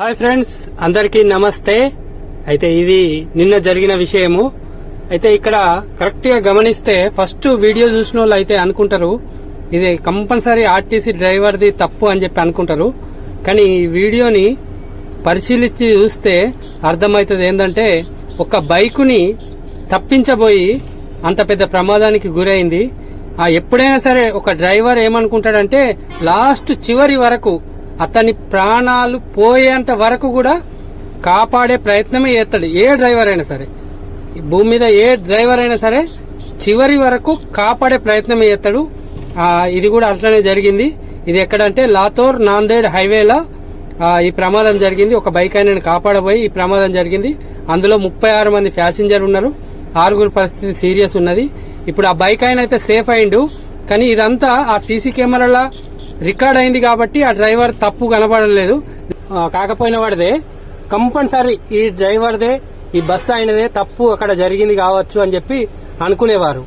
Hi friends అందరికీ నమస్తే. అయితే ఇది నిన్న జరిగిన విషయము. అయితే ఇక్కడ కరెక్ట్గా గమనిస్తే ఫస్ట్ వీడియో చూసిన వాళ్ళు అయితే అనుకుంటారు ఇది కంపల్సరీ ఆర్టీసీ డ్రైవర్ది తప్పు అని చెప్పి అనుకుంటారు. కానీ ఈ వీడియోని పరిశీలించి చూస్తే అర్థమవుతుంది ఏంటంటే ఒక బైకుని తప్పించబోయి అంత పెద్ద ప్రమాదానికి గురైంది. ఆ ఎప్పుడైనా సరే ఒక డ్రైవర్ ఏమనుకుంటాడంటే లాస్ట్ చివరి వరకు అతని ప్రాణాలు పోయేంత వరకు కూడా కాపాడే ప్రయత్నమే చేస్తాడు. ఏ డ్రైవర్ అయినా సరే. భూమి మీద ఏ డ్రైవర్ అయినా సరే చివరి వరకు కాపాడే ప్రయత్నం చేస్తాడు. ఇది కూడా అట్లనే జరిగింది. ఇది ఎక్కడంటే లాతోర్ నాందేడ్ హైవేలో ఈ ప్రమాదం జరిగింది. ఒక బైక్ ఆయన కాపాడబోయి ఈ ప్రమాదం జరిగింది. అందులో ముప్పై ఆరు మంది ప్యాసింజర్ ఉన్నారు. ఆరుగురు పరిస్థితి సీరియస్ ఉన్నది. ఇప్పుడు ఆ బైక్ ఆయన అయితే సేఫ్ అయిండు. కానీ ఇదంతా ఆ సీసీ కెమెరాల రికార్డ్ అయింది కాబట్టి ఆ డ్రైవర్ తప్పు కనబడలేదు. కాకపోయిన వాడిదే. కంపల్సరీ ఈ డ్రైవర్దే ఈ బస్సు అయినదే తప్పు అక్కడ జరిగింది కావచ్చు అని చెప్పి అనుకునేవారు.